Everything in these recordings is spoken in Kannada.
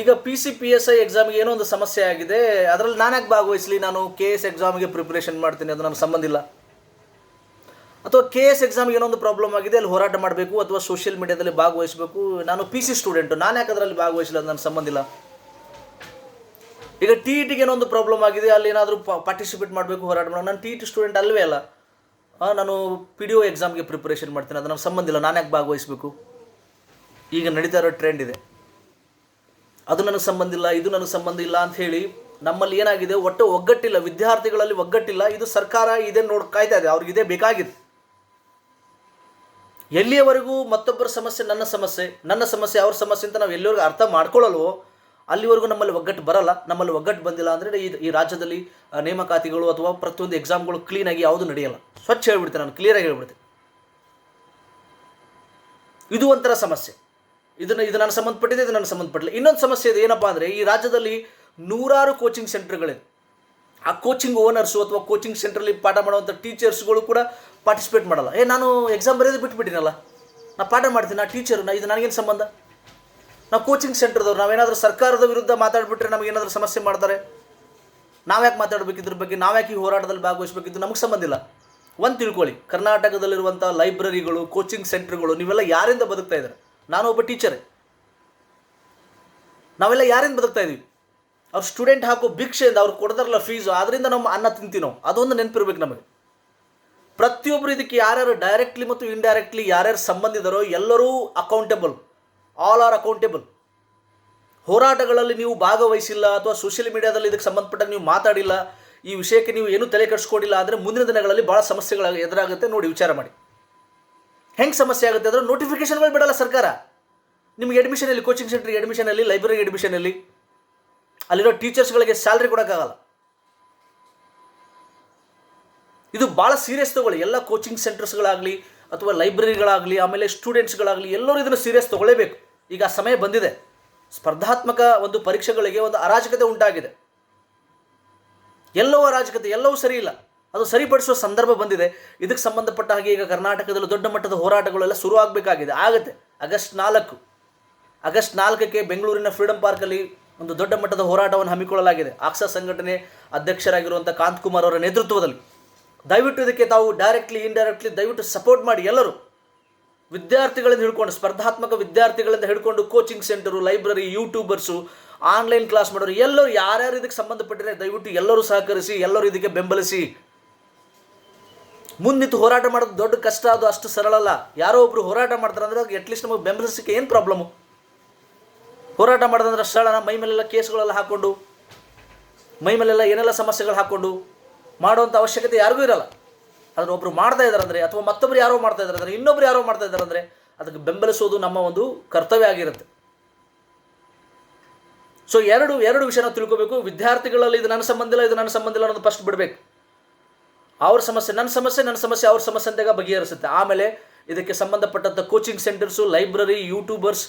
ಈಗ P C P S I ಎಕ್ಸಾಮ್ಗೆ ಏನೋ ಒಂದು ಸಮಸ್ಯೆ ಆಗಿದೆ. ಅದರಲ್ಲಿ ನಾನು ಯಾಕೆ ಭಾಗವಹಿಸಲಿ? ನಾನು ಕೆ ಎಸ್ ಎಕ್ಸಾಮ್ಗೆ ಪ್ರಿಪ್ರೇಷನ್ ಮಾಡ್ತೀನಿ ಅದು ನನಗೆ ಸಂಬಂಧ ಇಲ್ಲ. ಅಥವಾ ಕೆ ಎಸ್ ಎಕ್ಸಾಮ್ಗೆ ಏನೋ ಒಂದು ಪ್ರಾಬ್ಲಮ್ ಆಗಿದೆ, ಅಲ್ಲಿ ಹೋರಾಟ ಮಾಡಬೇಕು ಅಥವಾ ಸೋಷಿಯಲ್ ಮೀಡಿಯಾದಲ್ಲಿ ಭಾಗವಹಿಸಬೇಕು. ನಾನು ಪಿ ಸಿ ಸ್ಟೂಡೆಂಟು ನಾನು ಯಾಕೆ ಅದರಲ್ಲಿ ಭಾಗವಹಿಸಲಿ ಅದು ನನಗೆ ಸಂಬಂಧ ಇಲ್ಲ. ಈಗ ಟಿ ಇ ಟಿಗೆ ಏನೋ ಒಂದು ಪ್ರಾಬ್ಲಮ್ ಆಗಿದೆ, ಅಲ್ಲಿ ಏನಾದರೂ ಪಾರ್ಟಿಸಿಪೇಟ್ ಮಾಡಬೇಕು, ಹೋರಾಟ ಮಾಡೋ ನಾನು ಟಿ ಇ ಟಿ ಸ್ಟೂಡೆಂಟ್ ಅಲ್ವೇ ಅಲ್ಲ. ನಾನು ಪಿ ಡಿ ಒ ಎಕ್ಸಾಮ್ಗೆ ಪ್ರಿಪ್ರೇಷನ್ ಮಾಡ್ತೀನಿ, ಅದು ನನಗೆ ಸಂಬಂಧ ಇಲ್ಲ. ನಾನು ಯಾಕೆ ಭಾಗವಹಿಸಬೇಕು? ಈಗ ನಡೀತಾ ಇರೋ ಟ್ರೆಂಡ್ ಇದೆ. ಅದು ನನಗೆ ಸಂಬಂಧ ಇಲ್ಲ, ಇದು ನನಗೆ ಸಂಬಂಧ ಇಲ್ಲ ಅಂತ ಹೇಳಿ ನಮ್ಮಲ್ಲಿ ಏನಾಗಿದೆ, ಒಟ್ಟು ಒಗ್ಗಟ್ಟಿಲ್ಲ, ವಿದ್ಯಾರ್ಥಿಗಳಲ್ಲಿ ಒಗ್ಗಟ್ಟಿಲ್ಲ, ಇದು ಸರ್ಕಾರ ಇದೇ ನೋಡಿ ಕಾಯ್ತಾ ಇದೆ, ಅವ್ರಿಗೆ ಇದೇ ಬೇಕಾಗಿದೆ. ಎಲ್ಲಿಯವರೆಗೂ ಮತ್ತೊಬ್ಬರ ಸಮಸ್ಯೆ ನನ್ನ ಸಮಸ್ಯೆ ನನ್ನ ಸಮಸ್ಯೆ ಅವ್ರ ಸಮಸ್ಯೆ ಅಂತ ನಾವು ಎಲ್ಲಿವರೆಗೂ ಅರ್ಥ ಮಾಡ್ಕೊಳ್ಳಲ್ವೋ ಅಲ್ಲಿವರೆಗೂ ನಮ್ಮಲ್ಲಿ ಒಗ್ಗಟ್ಟು ಬರಲ್ಲ, ನಮ್ಮಲ್ಲಿ ಒಗ್ಗಟ್ಟು ಬಂದಿಲ್ಲ ಅಂದರೆ ಈ ಈ ರಾಜ್ಯದಲ್ಲಿ ನೇಮಕಾತಿಗಳು ಅಥವಾ ಪ್ರತಿಯೊಂದು ಎಕ್ಸಾಮ್ಗಳು ಕ್ಲೀನಾಗಿ ಯಾವುದು ನಡೆಯಲ್ಲ. ಸ್ವಚ್ಛ ಹೇಳ್ಬಿಡ್ತೇನೆ ನಾನು ಕ್ಲಿಯರಾಗಿ ಹೇಳ್ಬಿಡ್ತೇನೆ. ಇದು ಒಂಥರ ಸಮಸ್ಯೆ. ಇದನ್ನು ಇದು ನನಗೆ ಸಂಬಂಧಪಟ್ಟಿದೆ, ಇದು ನನಗೆ ಸಂಬಂಧಪಟ್ಟಿಲ್ಲ. ಇನ್ನೊಂದು ಸಮಸ್ಯೆ ಇದೆ, ಏನಪ್ಪ ಅಂದರೆ ಈ ರಾಜ್ಯದಲ್ಲಿ ನೂರಾರು ಕೋಚಿಂಗ್ ಸೆಂಟರ್ಗಳಿವೆ ಆ ಕೋಚಿಂಗ್ ಓನರ್ಸು ಅಥವಾ ಕೋಚಿಂಗ್ ಸೆಂಟ್ರಲ್ಲಿ ಪಾಠ ಮಾಡುವಂಥ ಟೀಚರ್ಸ್ಗಳು ಕೂಡ ಪಾರ್ಟಿಸಿಪೇಟ್ ಮಾಡಲ್ಲ. ಏ, ನಾನು ಎಕ್ಸಾಮ್ ಬರೆಯೋದು ಬಿಟ್ಬಿಟ್ಟಿನಲ್ಲ? ನಾ ಪಾಠ ಮಾಡ್ತೀನಿ, ನಾ ಟೀಚರ್ ನಾ ಇದು ನನಗೇನು ಸಂಬಂಧ? ನಾವು ಕೋಚಿಂಗ್ ಸೆಂಟರ್ದವ್ರು ನಾವೇನಾದರೂ ಸರ್ಕಾರದ ವಿರುದ್ಧ ಮಾತಾಡ್ಬಿಟ್ರೆ ನಮಗೇನಾದರೂ ಸಮಸ್ಯೆ ಮಾಡ್ತಾರೆ? ನಾವ್ಯಾಕೆ ಮಾತಾಡಬೇಕು ಇದ್ರ ಬಗ್ಗೆ, ನಾವ್ಯಾಕೆ ಈ ಹೋರಾಟದಲ್ಲಿ ಭಾಗವಹಿಸಬೇಕಿದ್ದು ನಮಗೆ ಸಂಬಂಧ ಇಲ್ಲ. ಒಂದು ತಿಳ್ಕೊಳ್ಳಿ ಕರ್ನಾಟಕದಲ್ಲಿರುವಂಥ ಲೈಬ್ರರಿಗಳು ಕೋಚಿಂಗ್ ಸೆಂಟರ್ಗಳು ನೀವೆಲ್ಲ ಯಾರಿಂದ ಬದುಕ್ತಾ ಇದ್ದಾರೆ? ನಾನು ಒಬ್ಬ ಟೀಚರೇ. ನಾವೆಲ್ಲ ಯಾರಿಂದ ಬದುಕ್ತಾ ಇದೀವಿ ಅವ್ರು ಸ್ಟೂಡೆಂಟ್ ಹಾಕೋ ಭಿಕ್ಷೆಯಿಂದ ಅವ್ರು ಕೊಡ್ತಾರಲ್ಲ ಫೀಸು ಅದರಿಂದ ನಮ್ಮ ಅನ್ನ ತಿಂತೀವಿ ನಾವು ಅದೊಂದು ನೆನಪಿರ್ಬೇಕು ನಮಗೆ. ಪ್ರತಿಯೊಬ್ಬರು ಇದಕ್ಕೆ ಯಾರ್ಯಾರು ಡೈರೆಕ್ಟ್ಲಿ ಮತ್ತು ಇಂಡೈರೆಕ್ಟ್ಲಿ ಯಾರ್ಯಾರು ಸಂಬಂಧಿದರೋ ಎಲ್ಲರೂ ಅಕೌಂಟೆಬಲ್ ಆಲ್ ಆರ್ ಅಕೌಂಟೆಬಲ್ ಹೋರಾಟಗಳಲ್ಲಿ ನೀವು ಭಾಗವಹಿಸಿಲ್ಲ ಅಥವಾ ಸೋಷಿಯಲ್ ಮೀಡಿಯಾದಲ್ಲಿ ಇದಕ್ಕೆ ಸಂಬಂಧಪಟ್ಟ ನೀವು ಮಾತಾಡಿಲ್ಲ, ಈ ವಿಷಯಕ್ಕೆ ನೀವು ಏನೂ ತಲೆ ಕೆಡಿಸ್ಕೊಂಡಿಲ್ಲ, ಆದರೆ ಮುಂದಿನ ದಿನಗಳಲ್ಲಿ ಭಾಳ ಸಮಸ್ಯೆಗಳು ಎದುರಾಗುತ್ತೆ. ನೋಡಿ, ವಿಚಾರ ಮಾಡಿ. ಹೆಂಗೆ ಸಮಸ್ಯೆ ಆಗುತ್ತೆ ಅಂದರೆ ನೋಟಿಫಿಕೇಶನ್ಗಳು ಬಿಡಲ್ಲ ಸರ್ಕಾರ. ನಿಮ್ಗೆ ಅಡ್ಮಿಷನಲ್ಲಿ ಕೋಚಿಂಗ್ ಸೆಂಟ್ರಿಗೆ ಅಡ್ಮಿಷನಲ್ಲಿ ಲೈಬ್ರರಿ ಅಡ್ಮಿಷನಲ್ಲಿ ಅಲ್ಲಿರೋ ಟೀಚರ್ಸ್ಗಳಿಗೆ ಸ್ಯಾಲ್ರಿ ಕೊಡೋಕ್ಕಾಗಲ್ಲ. ಇದು ಭಾಳ ಸೀರಿಯಸ್ ತಗೊಳ್ಳಿ. ಎಲ್ಲ ಕೋಚಿಂಗ್ ಸೆಂಟರ್ಸ್ಗಳಾಗಲಿ ಅಥವಾ ಲೈಬ್ರರಿಗಳಾಗಲಿ ಆಮೇಲೆ ಸ್ಟೂಡೆಂಟ್ಸ್ಗಳಾಗಲಿ ಎಲ್ಲರೂ ಇದನ್ನು ಸೀರಿಯಸ್ ತೊಗೊಳ್ಳೇಬೇಕು. ಈಗ ಸಮಯ ಬಂದಿದೆ. ಸ್ಪರ್ಧಾತ್ಮಕ ಒಂದು ಪರೀಕ್ಷೆಗಳಿಗೆ ಒಂದು ಅರಾಜಕತೆ ಉಂಟಾಗಿದೆ. ಎಲ್ಲವೂ ಅರಾಜಕತೆ, ಎಲ್ಲವೂ ಸರಿ ಇಲ್ಲ ಅದು ಸರಿಪಡಿಸುವ ಸಂದರ್ಭ ಬಂದಿದೆ. ಇದಕ್ಕೆ ಸಂಬಂಧಪಟ್ಟ ಹಾಗೆ ಈಗ ಕರ್ನಾಟಕದಲ್ಲಿ ದೊಡ್ಡ ಮಟ್ಟದ ಹೋರಾಟಗಳೆಲ್ಲ ಶುರು ಆಗಬೇಕಾಗಿದೆ ಆಗುತ್ತೆ. ಆಗಸ್ಟ್ ನಾಲ್ಕು. ಆಗಸ್ಟ್ ನಾಲ್ಕಕ್ಕೆ ಬೆಂಗಳೂರಿನ ಫ್ರೀಡಂ ಪಾರ್ಕಲ್ಲಿ ಒಂದು ದೊಡ್ಡ ಮಟ್ಟದ ಹೋರಾಟವನ್ನು ಹಮ್ಮಿಕೊಳ್ಳಲಾಗಿದೆ. ಆಕ್ಸಾ ಸಂಘಟನೆ ಅಧ್ಯಕ್ಷರಾಗಿರುವಂಥ ಕಾಂತಕುಮಾರ್ ಅವರ ನೇತೃತ್ವದಲ್ಲಿ. ದಯವಿಟ್ಟು ಇದಕ್ಕೆ ತಾವು ಡೈರೆಕ್ಟ್ಲಿ ಇಂಡೈರೆಕ್ಟ್ಲಿ ದಯವಿಟ್ಟು ಸಪೋರ್ಟ್ ಮಾಡಿ ಎಲ್ಲರೂ. ವಿದ್ಯಾರ್ಥಿಗಳಿಂದ ಹಿಡ್ಕೊಂಡು, ಸ್ಪರ್ಧಾತ್ಮಕ ವಿದ್ಯಾರ್ಥಿಗಳಿಂದ ಹಿಡ್ಕೊಂಡು coaching centre library YouTubers online class ಮಾಡೋರು ಎಲ್ಲರೂ ಯಾರ್ಯಾರು ಇದಕ್ಕೆ ಸಂಬಂಧಪಟ್ಟರೆ ದಯವಿಟ್ಟು ಎಲ್ಲರೂ ಸಹಕರಿಸಿ, ಎಲ್ಲರೂ ಇದಕ್ಕೆ ಬೆಂಬಲಿಸಿ. ಮುಂದಿತ್ತು ಹೋರಾಟ ಮಾಡೋದು ದೊಡ್ಡ ಕಷ್ಟ, ಅದು ಅಷ್ಟು ಸರಳ ಅಲ್ಲ. ಯಾರೋ ಒಬ್ರು ಹೋರಾಟ ಮಾಡ್ತಾರೆ ಅಂದ್ರೆ ಅಟ್ಲೀಸ್ಟ್ ನಮಗೆ ಬೆಂಬಲಿಸಲಿಕ್ಕೆ ಏನು ಪ್ರಾಬ್ಲಮ್ಮು ಹೋರಾಟ ಮಾಡೋದಂದ್ರೆ ಸರಳನ ಮೈ ಮೇಲೆಲ್ಲ ಕೇಸ್ಗಳೆಲ್ಲ ಹಾಕ್ಕೊಂಡು, ಮೈ ಮೇಲೆಲ್ಲ ಏನೆಲ್ಲ ಸಮಸ್ಯೆಗಳು ಹಾಕ್ಕೊಂಡು ಮಾಡುವಂಥ ಅವಶ್ಯಕತೆ ಯಾರಿಗೂ ಇರಲ್ಲ. ಅದನ್ನು ಒಬ್ರು ಮಾಡ್ತಾ ಇದ್ದಾರೆ ಅಂದರೆ, ಅಥವಾ ಮತ್ತೊಬ್ಬರು ಯಾರೋ ಮಾಡ್ತಾ ಇದಾರೆ ಅಂದರೆ, ಇನ್ನೊಬ್ರು ಯಾರೋ ಮಾಡ್ತಾ ಇದ್ದಾರೆ ಅದಕ್ಕೆ ಬೆಂಬಲಿಸೋದು ನಮ್ಮ ಒಂದು ಕರ್ತವ್ಯ ಆಗಿರುತ್ತೆ. ಸೊ ಎರಡು ಎರಡು ವಿಷಯನ ತಿಳ್ಕೋಬೇಕು. ವಿದ್ಯಾರ್ಥಿಗಳಲ್ಲಿ ಇದು ನನ್ನ ಸಂಬಂಧ ಇಲ್ಲ, ಇದು ನನ್ನ ಸಂಬಂಧ ಇಲ್ಲ ಅನ್ನೋದು ಫಸ್ಟ್ ಬಿಡಬೇಕು. ಅವ್ರ ಸಮಸ್ಯೆ ನನ್ನ ಸಮಸ್ಯೆ ನನ್ನ ಸಮಸ್ಯೆ ಅವ್ರ ಸಮಸ್ಯೆ ಅಂತಾಗ ಬಗೆಹರಿಸುತ್ತೆ. ಆಮೇಲೆ ಇದಕ್ಕೆ ಸಂಬಂಧಪಟ್ಟಂಥ coaching centres library YouTubers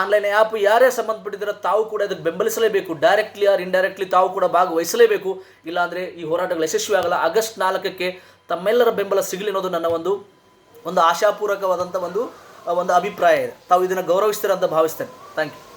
online app ಯಾರೇ ಸಂಬಂಧಪಟ್ಟಿದ್ದೀರೋ ತಾವು ಕೂಡ ಅದಕ್ಕೆ ಬೆಂಬಲಿಸಲೇಬೇಕು. ಡೈರೆಕ್ಟ್ಲಿ ಆರ್ ಇಂಡೈರೆಕ್ಟ್ಲಿ ತಾವು ಕೂಡ ಭಾಗವಹಿಸಲೇಬೇಕು. ಇಲ್ಲಾಂದರೆ ಈ ಹೋರಾಟಗಳು ಯಶಸ್ವಿ ಆಗಲ್ಲ ಆಗಸ್ಟ್ ನಾಲ್ಕಕ್ಕೆ ತಮ್ಮೆಲ್ಲರ ಬೆಂಬಲ ಸಿಗಲಿ ಅನ್ನೋದು ನನ್ನ ಒಂದು ಒಂದು ಆಶಾಪೂರ್ವಕವಾದಂಥ ಒಂದು ಒಂದು ಅಭಿಪ್ರಾಯ ಇದೆ. ತಾವು ಇದನ್ನು ಗೌರವಿಸ್ತೀರ ಅಂತ ಭಾವಿಸ್ತೇನೆ. Thank you